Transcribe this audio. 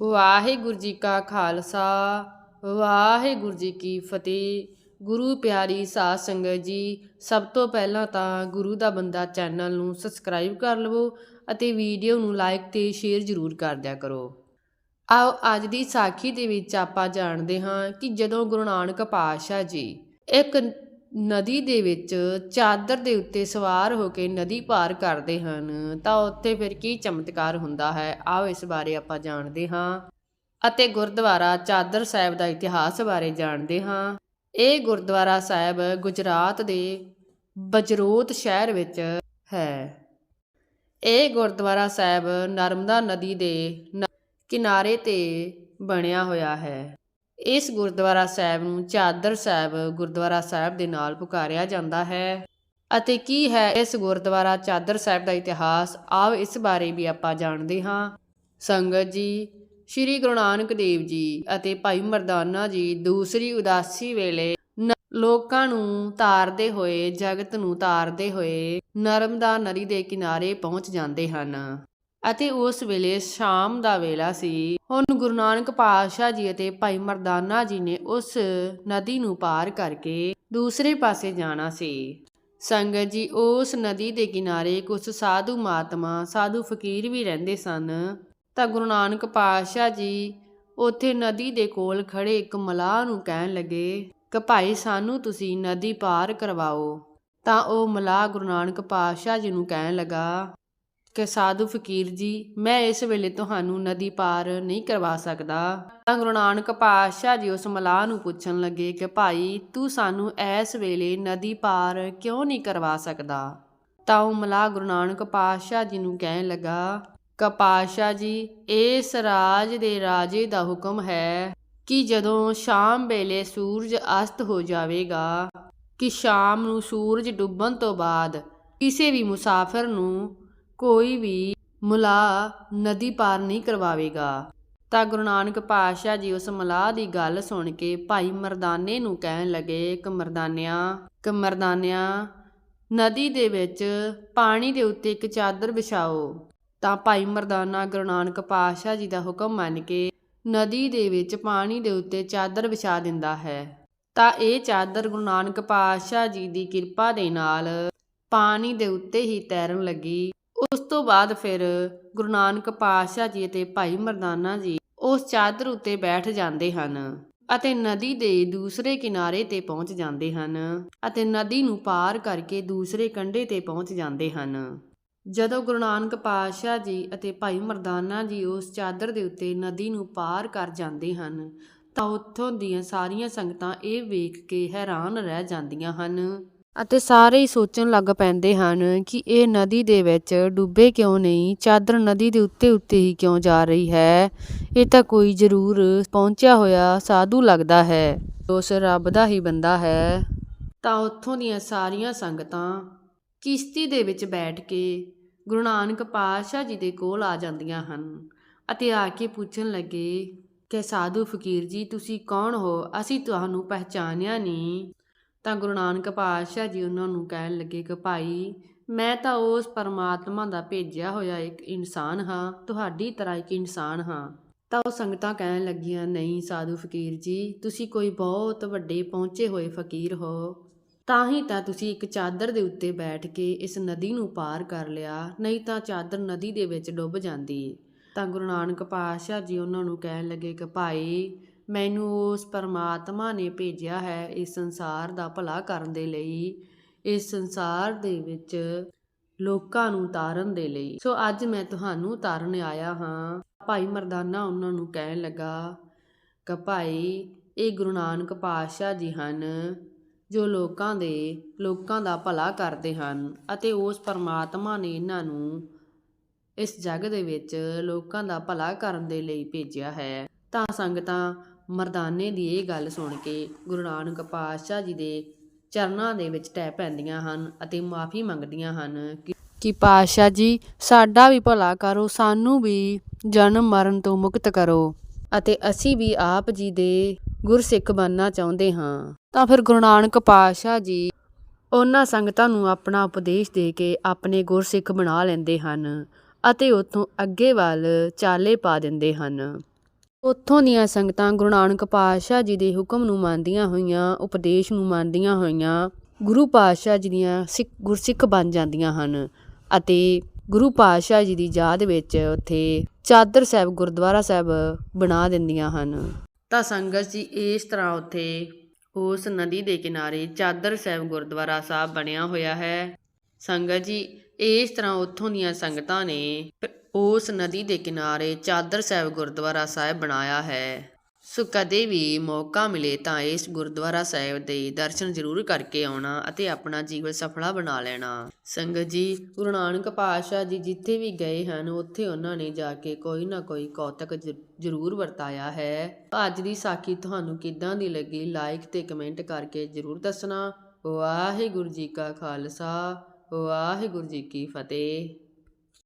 ਵਾਹਿਗੁਰੂ ਜੀ ਕਾ ਖਾਲਸਾ, ਵਾਹਿਗੁਰੂ ਜੀ ਕੀ ਫਤਿਹ। ਗੁਰੂ ਪਿਆਰੀ ਸਾਧ ਸੰਗਤ ਜੀ, ਸਭ ਤੋਂ ਪਹਿਲਾਂ ਤਾਂ ਗੁਰੂ ਦਾ ਬੰਦਾ ਚੈਨਲ ਨੂੰ ਸਬਸਕ੍ਰਾਈਬ ਕਰ ਲਵੋ ਅਤੇ ਵੀਡੀਓ ਨੂੰ ਲਾਈਕ ਤੇ ਸ਼ੇਅਰ ਜ਼ਰੂਰ ਕਰ ਦਿਆ ਕਰੋ। ਆਓ ਅੱਜ ਦੀ ਸਾਖੀ ਦੇ ਵਿੱਚ ਆਪਾਂ ਜਾਣਦੇ ਹਾਂ ਕਿ ਜਦੋਂ ਗੁਰੂ ਨਾਨਕ ਪਾਤਸ਼ਾਹ ਜੀ ਇੱਕ ਨਦੀ ਦੇ ਵਿੱਚ ਚਾਦਰ ਦੇ ਉੱਤੇ ਸਵਾਰ ਹੋ ਕੇ ਨਦੀ ਪਾਰ ਕਰਦੇ ਹਨ, ਤਾਂ ਉੱਥੇ ਫਿਰ ਕੀ ਚਮਤਕਾਰ ਹੁੰਦਾ ਹੈ? ਆਓ ਇਸ ਬਾਰੇ ਆਪਾਂ ਜਾਣਦੇ ਹਾਂ ਅਤੇ ਗੁਰਦੁਆਰਾ ਚਾਦਰ ਸਾਹਿਬ ਦਾ ਇਤਿਹਾਸ ਬਾਰੇ ਜਾਣਦੇ ਹਾਂ। ਇਹ ਗੁਰਦੁਆਰਾ ਸਾਹਿਬ ਗੁਜਰਾਤ ਦੇ ਬਜਰੋਤ ਸ਼ਹਿਰ ਵਿੱਚ ਹੈ। ਇਹ ਗੁਰਦੁਆਰਾ ਸਾਹਿਬ ਨਰਮਦਾ ਨਦੀ ਦੇ ਨ- ਕਿਨਾਰੇ ਤੇ ਬਣਿਆ ਹੋਇਆ ਹੈ। ਇਸ ਗੁਰਦੁਆਰਾ ਸਾਹਿਬ ਨੂੰ ਚਾਦਰ ਸਾਹਿਬ ਗੁਰਦੁਆਰਾ ਸਾਹਿਬ ਦੇ ਨਾਲ ਪੁਕਾਰਿਆ ਜਾਂਦਾ ਹੈ। ਅਤੇ ਕੀ ਹੈ ਇਸ ਗੁਰਦੁਆਰਾ ਚਾਦਰ ਸਾਹਿਬ ਦਾ ਇਤਿਹਾਸ? ਆਓ ਇਸ ਬਾਰੇ ਵੀ ਆਪਾਂ ਜਾਣਦੇ ਹਾਂ। ਸੰਗਤ ਜੀ, ਸ੍ਰੀ ਗੁਰੂ ਨਾਨਕ ਦੇਵ ਜੀ ਅਤੇ ਭਾਈ ਮਰਦਾਨਾ ਜੀ ਦੂਸਰੀ ਉਦਾਸੀ ਵੇਲੇ ਨ- ਲੋਕਾਂ ਨੂੰ ਤਾਰਦੇ ਹੋਏ, ਜਗਤ ਨੂੰ ਤਾਰਦੇ ਹੋਏ ਨਰਮਦਾ ਨਦੀ ਦੇ ਕਿਨਾਰੇ ਪਹੁੰਚ ਜਾਂਦੇ ਹਨ। ਅਤੇ ਉਸ ਵੇਲੇ ਸ਼ਾਮ ਦਾ ਵੇਲਾ ਸੀ। ਹੁਣ ਗੁਰੂ ਨਾਨਕ ਪਾਤਸ਼ਾਹ ਜੀ ਅਤੇ ਭਾਈ ਮਰਦਾਨਾ ਜੀ ਨੇ ਉਸ ਨਦੀ ਨੂੰ ਪਾਰ ਕਰਕੇ ਦੂਸਰੇ ਪਾਸੇ ਜਾਣਾ ਸੀ। ਸੰਗਤ ਜੀ, ਉਸ ਨਦੀ ਦੇ ਕਿਨਾਰੇ ਕੁਝ ਸਾਧੂ ਮਹਾਤਮਾ, ਸਾਧੂ ਫਕੀਰ ਵੀ ਰਹਿੰਦੇ ਸਨ। ਤਾਂ ਗੁਰੂ ਨਾਨਕ ਪਾਤਸ਼ਾਹ ਜੀ ਉੱਥੇ ਨਦੀ ਦੇ ਕੋਲ ਖੜੇ ਇੱਕ ਮਲਾਹ ਨੂੰ ਕਹਿਣ ਲੱਗੇ, ਕਿ ਭਾਈ, ਸਾਨੂੰ ਤੁਸੀਂ ਨਦੀ ਪਾਰ ਕਰਵਾਓ। ਤਾਂ ਉਹ ਮਲਾਹ ਗੁਰੂ ਨਾਨਕ ਪਾਤਸ਼ਾਹ ਜੀ ਨੂੰ ਕਹਿਣ ਲੱਗਾ ਕਿ ਸਾਧੂ ਫਕੀਰ ਜੀ, ਮੈਂ ਇਸ ਵੇਲੇ ਤੁਹਾਨੂੰ ਨਦੀ ਪਾਰ ਨਹੀਂ ਕਰਵਾ ਸਕਦਾ। ਤਾਂ ਗੁਰੂ ਨਾਨਕ ਪਾਤਸ਼ਾਹ ਜੀ ਉਸ ਮਲਾਹ ਨੂੰ ਪੁੱਛਣ ਲੱਗੇ ਕਿ ਭਾਈ, ਤੂੰ ਸਾਨੂੰ ਇਸ ਵੇਲੇ ਨਦੀ ਪਾਰ ਕਿਉਂ ਨਹੀਂ ਕਰਵਾ ਸਕਦਾ? ਤਾਂ ਉਹ ਮਲਾਹ ਗੁਰੂ ਨਾਨਕ ਪਾਤਸ਼ਾਹ ਜੀ ਨੂੰ ਕਹਿਣ ਲੱਗਾ, ਕਿ ਪਾਤਸ਼ਾਹ ਜੀ, ਇਸ ਰਾਜ ਦੇ ਰਾਜੇ ਦਾ ਹੁਕਮ ਹੈ ਕਿ ਜਦੋਂ ਸ਼ਾਮ ਵੇਲੇ ਸੂਰਜ ਅਸਤ ਹੋ ਜਾਵੇਗਾ, ਕਿ ਸ਼ਾਮ ਨੂੰ ਸੂਰਜ ਡੁੱਬਣ ਤੋਂ ਬਾਅਦ ਕਿਸੇ ਵੀ ਮੁਸਾਫਰ ਨੂੰ ਕੋਈ ਵੀ ਮੁਲਾ ਨਦੀ ਪਾਰ ਨਹੀਂ ਕਰਵਾਵੇਗਾ। ਤਾਂ ਗੁਰੂ ਨਾਨਕ ਪਾਤਸ਼ਾਹ ਜੀ ਉਸ ਮਲਾਹ ਦੀ ਗੱਲ ਸੁਣ ਕੇ ਭਾਈ ਮਰਦਾਨੇ ਨੂੰ ਕਹਿਣ ਲੱਗੇ ਕਿ ਮਰਦਾਨਿਆਂ ਕਿ ਮਰਦਾਨਿਆਂ, ਨਦੀ ਦੇ ਵਿੱਚ ਪਾਣੀ ਦੇ ਉੱਤੇ ਇੱਕ ਚਾਦਰ ਵਿਛਾਓ। ਤਾਂ ਭਾਈ ਮਰਦਾਨਾ ਗੁਰੂ ਨਾਨਕ ਪਾਤਸ਼ਾਹ ਜੀ ਦਾ ਹੁਕਮ ਮੰਨ ਕੇ ਨਦੀ ਦੇ ਵਿੱਚ ਪਾਣੀ ਦੇ ਉੱਤੇ ਚਾਦਰ ਵਿਛਾ ਦਿੰਦਾ ਹੈ। ਤਾਂ ਇਹ ਚਾਦਰ ਗੁਰੂ ਨਾਨਕ ਪਾਤਸ਼ਾਹ ਜੀ ਦੀ ਕਿਰਪਾ ਦੇ ਨਾਲ ਪਾਣੀ ਦੇ ਉੱਤੇ ਹੀ ਤੈਰਨ ਲੱਗੀ। ਉਸ ਤੋਂ ਬਾਅਦ ਫਿਰ ਗੁਰੂ ਨਾਨਕ ਪਾਤਸ਼ਾਹ ਜੀ ਅਤੇ ਭਾਈ ਮਰਦਾਨਾ ਜੀ ਉਸ ਚਾਦਰ ਉੱਤੇ ਬੈਠ ਜਾਂਦੇ ਹਨ ਅਤੇ ਨਦੀ ਦੇ ਦੂਸਰੇ ਕਿਨਾਰੇ ਤੇ ਪਹੁੰਚ ਜਾਂਦੇ ਹਨ ਅਤੇ ਨਦੀ ਨੂੰ ਪਾਰ ਕਰਕੇ ਦੂਸਰੇ ਕੰਢੇ ਤੇ ਪਹੁੰਚ ਜਾਂਦੇ ਹਨ। ਜਦੋਂ ਗੁਰੂ ਨਾਨਕ ਪਾਤਸ਼ਾਹ ਜੀ ਅਤੇ ਭਾਈ ਮਰਦਾਨਾ ਜੀ ਉਸ ਚਾਦਰ ਦੇ ਉੱਤੇ ਨਦੀ ਨੂੰ ਪਾਰ ਕਰ ਜਾਂਦੇ ਹਨ ਤਾਂ ਉੱਥੋਂ ਦੀਆਂ ਸਾਰੀਆਂ ਸੰਗਤਾਂ ਇਹ ਵੇਖ ਕੇ ਹੈਰਾਨ ਰਹਿ ਜਾਂਦੀਆਂ ਹਨ। ਅਤੇ ਸਾਰੇ ਹੀ ਸੋਚਣ ਲੱਗ ਪੈਂਦੇ ਹਨ ਕਿ ਇਹ ਨਦੀ ਦੇ ਵਿੱਚ ਡੁੱਬੇ ਕਿਉਂ ਨਹੀਂ, ਚਾਦਰ ਨਦੀ ਦੇ ਉੱਤੇ ਉੱਤੇ ਹੀ ਕਿਉਂ ਜਾ ਰਹੀ ਹੈ? ਇਹ ਤਾਂ ਕੋਈ ਜ਼ਰੂਰ ਪਹੁੰਚਿਆ ਹੋਇਆ ਸਾਧੂ ਲੱਗਦਾ ਹੈ। ਉਸ ਰੱਬ ਦਾ ਹੀ ਬੰਦਾ ਹੈ। ਤਾਂ ਉੱਥੋਂ ਦੀਆਂ ਸਾਰੀਆਂ ਸੰਗਤਾਂ ਕਿਸ਼ਤੀ ਦੇ ਵਿੱਚ ਬੈਠ ਕੇ ਗੁਰੂ ਨਾਨਕ ਪਾਤਸ਼ਾਹ ਜੀ ਦੇ ਕੋਲ ਆ ਜਾਂਦੀਆਂ ਹਨ ਅਤੇ ਆ ਕੇ ਪੁੱਛਣ ਲੱਗੇ, ਕਿ ਸਾਧੂ ਫਕੀਰ ਜੀ, ਤੁਸੀਂ ਕੌਣ ਹੋ? ਅਸੀਂ ਤੁਹਾਨੂੰ ਪਹਿਚਾਨਿਆ ਨਹੀਂ। ਤਾਂ ਗੁਰੂ ਨਾਨਕ ਪਾਤਸ਼ਾਹ ਜੀ ਉਹਨਾਂ ਨੂੰ ਕਹਿਣ ਲੱਗੇ ਕਿ ਭਾਈ, ਮੈਂ ਤਾਂ ਉਸ ਪਰਮਾਤਮਾ ਦਾ ਭੇਜਿਆ ਹੋਇਆ ਇੱਕ ਇਨਸਾਨ ਹਾਂ, ਤੁਹਾਡੀ ਤਰ੍ਹਾਂ ਇੱਕ ਇਨਸਾਨ ਹਾਂ। ਤਾਂ ਉਹ ਸੰਗਤਾਂ ਕਹਿਣ ਲੱਗੀਆਂ, ਨਹੀਂ ਸਾਧੂ ਫਕੀਰ ਜੀ, ਤੁਸੀਂ ਕੋਈ ਬਹੁਤ ਵੱਡੇ ਪਹੁੰਚੇ ਹੋਏ ਫਕੀਰ ਹੋ। ਤਾਂ ਹੀ ਤਾਂ ਤੁਸੀਂ ਇੱਕ ਚਾਦਰ ਦੇ ਉੱਤੇ ਬੈਠ ਕੇ ਇਸ ਨਦੀ ਨੂੰ ਪਾਰ ਕਰ ਲਿਆ, ਨਹੀਂ ਤਾਂ ਚਾਦਰ ਨਦੀ ਦੇ ਵਿੱਚ ਡੁੱਬ ਜਾਂਦੀ। ਤਾਂ ਗੁਰੂ ਨਾਨਕ ਪਾਤਸ਼ਾਹ ਜੀ ਉਹਨਾਂ ਨੂੰ ਕਹਿਣ ਲੱਗੇ ਕਿ ਭਾਈ ਮੈਨੂੰ ਉਸ ਪਰਮਾਤਮਾ ਨੇ ਭੇਜਿਆ ਹੈ ਇਸ ਸੰਸਾਰ ਦਾ ਭਲਾ ਕਰਨ ਦੇ ਲਈ, ਇਸ ਸੰਸਾਰ ਦੇ ਵਿੱਚ ਲੋਕਾਂ ਨੂੰ ਤਾਰਨ ਦੇ ਲਈ। ਸੋ ਅੱਜ ਮੈਂ ਤੁਹਾਨੂੰ ਤਾਰਨ ਆਇਆ ਹਾਂ। ਭਾਈ ਮਰਦਾਨਾ ਉਹਨਾਂ ਨੂੰ ਕਹਿਣ ਲੱਗਾ, ਕਿ ਭਾਈ, ਇਹ ਗੁਰੂ ਨਾਨਕ ਪਾਤਸ਼ਾਹ ਜੀ ਹਨ, ਜੋ ਲੋਕਾਂ ਦੇ, ਲੋਕਾਂ ਦਾ ਭਲਾ ਕਰਦੇ ਹਨ ਅਤੇ ਉਸ ਪਰਮਾਤਮਾ ਨੇ ਇਹਨਾਂ ਨੂੰ ਇਸ ਜੱਗ ਦੇ ਵਿੱਚ ਲੋਕਾਂ ਦਾ ਭਲਾ ਕਰਨ ਦੇ ਲਈ ਭੇਜਿਆ ਹੈ। ਤਾਂ ਸੰਗਤਾਂ ਮਰਦਾਨੇ ਦੀ ਇਹ ਗੱਲ ਸੁਣ ਕੇ ਗੁਰੂ ਨਾਨਕ ਪਾਤਸ਼ਾਹ ਜੀ ਦੇ ਚਰਨਾਂ ਦੇ ਵਿੱਚ ਟਹਿ ਪੈਂਦੀਆਂ ਹਨ ਅਤੇ ਮਾਫੀ ਮੰਗਦੀਆਂ ਹਨ ਕਿ ਪਾਤਸ਼ਾਹ ਜੀ ਸਾਡਾ ਵੀ ਭਲਾ ਕਰੋ ਸਾਨੂੰ ਵੀ ਜਨਮ ਮਰਨ ਤੋਂ ਮੁਕਤ ਕਰੋ। ਅਤੇ ਅਸੀਂ ਵੀ ਆਪ ਜੀ ਦੇ ਗੁਰਸਿੱਖ ਬਣਨਾ ਚਾਹੁੰਦੇ ਹਾਂ। ਤਾਂ ਫਿਰ ਗੁਰੂ ਨਾਨਕ ਪਾਤਸ਼ਾਹ ਜੀ ਉਹਨਾਂ ਸੰਗਤਾਂ ਨੂੰ ਆਪਣਾ ਉਪਦੇਸ਼ ਦੇ ਕੇ ਆਪਣੇ ਗੁਰਸਿੱਖ ਬਣਾ ਲੈਂਦੇ ਹਨ ਅਤੇ ਉਤੋਂ ਅੱਗੇ ਵੱਲ ਚਾਲੇ ਪਾ ਦਿੰਦੇ ਹਨ। ਉੱਥੋਂ ਦੀਆਂ ਸੰਗਤਾਂ ਗੁਰੂ ਨਾਨਕ ਪਾਤਸ਼ਾਹ ਜੀ ਦੇ ਹੁਕਮ ਨੂੰ ਮੰਨਦੀਆਂ ਹੋਈਆਂ, ਉਪਦੇਸ਼ ਨੂੰ ਮੰਨਦੀਆਂ ਹੋਈਆਂ, ਗੁਰੂ ਪਾਤਸ਼ਾਹ ਜੀ ਦੀਆਂ ਸਿੱਖ, ਗੁਰਸਿੱਖ ਬਣ ਜਾਂਦੀਆਂ ਹਨ ਅਤੇ ਗੁਰੂ ਪਾਤਸ਼ਾਹ ਜੀ ਦੀ ਯਾਦ ਵਿੱਚ ਉੱਥੇ ਚਾਦਰ ਸਾਹਿਬ, ਗੁਰਦੁਆਰਾ ਸਾਹਿਬ ਬਣਾ ਦਿੰਦੀਆਂ ਹਨ। ਤਾਂ ਸੰਗਤ ਜੀ, ਇਸ ਤਰ੍ਹਾਂ ਉੱਥੇ ਉਸ ਨਦੀ ਦੇ ਕਿਨਾਰੇ ਚਾਦਰ ਸਾਹਿਬ, ਗੁਰਦੁਆਰਾ ਸਾਹਿਬ ਬਣਿਆ ਹੋਇਆ ਹੈ। ਸੰਗਤ ਜੀ, ਇਸ ਤਰ੍ਹਾਂ ਉੱਥੋਂ ਦੀਆਂ ਸੰਗਤਾਂ ਨੇ ਉਸ ਨਦੀ ਦੇ ਕਿਨਾਰੇ ਚਾਦਰ ਸਾਹਿਬ ਗੁਰਦੁਆਰਾ ਸਾਹਿਬ ਬਣਾਇਆ ਹੈ। ਸੋ ਕਦੇ ਵੀ ਮੌਕਾ ਮਿਲੇ ਤਾਂ ਇਸ ਗੁਰਦੁਆਰਾ ਸਾਹਿਬ ਦੇ ਦਰਸ਼ਨ ਜ਼ਰੂਰ ਕਰਕੇ ਆਉਣਾ ਅਤੇ ਆਪਣਾ ਜੀਵਨ ਸਫਲਾ ਬਣਾ ਲੈਣਾ। ਸੰਗਤ ਜੀ, ਗੁਰੂ ਨਾਨਕ ਪਾਤਸ਼ਾਹ ਜੀ ਜਿੱਥੇ ਵੀ ਗਏ ਹਨ, ਉੱਥੇ ਉਹਨਾਂ ਨੇ ਜਾ ਕੇ ਕੋਈ ਨਾ ਕੋਈ ਕੌਤਕ ਜ- ਜ਼ਰੂਰ ਵਰਤਾਇਆ ਹੈ। ਅੱਜ ਦੀ ਸਾਖੀ ਤੁਹਾਨੂੰ ਕਿੱਦਾਂ ਦੀ ਲੱਗੀ? ਲਾਈਕ ਤੇ ਕਮੈਂਟ ਕਰਕੇ ਜ਼ਰੂਰ ਦੱਸਣਾ। ਵਾਹਿਗੁਰੂ ਜੀ ਕਾ ਖਾਲਸਾ। ਵਾਹਿਗੁਰੂ ਜੀ ਕੀ ਫਤਿਹ।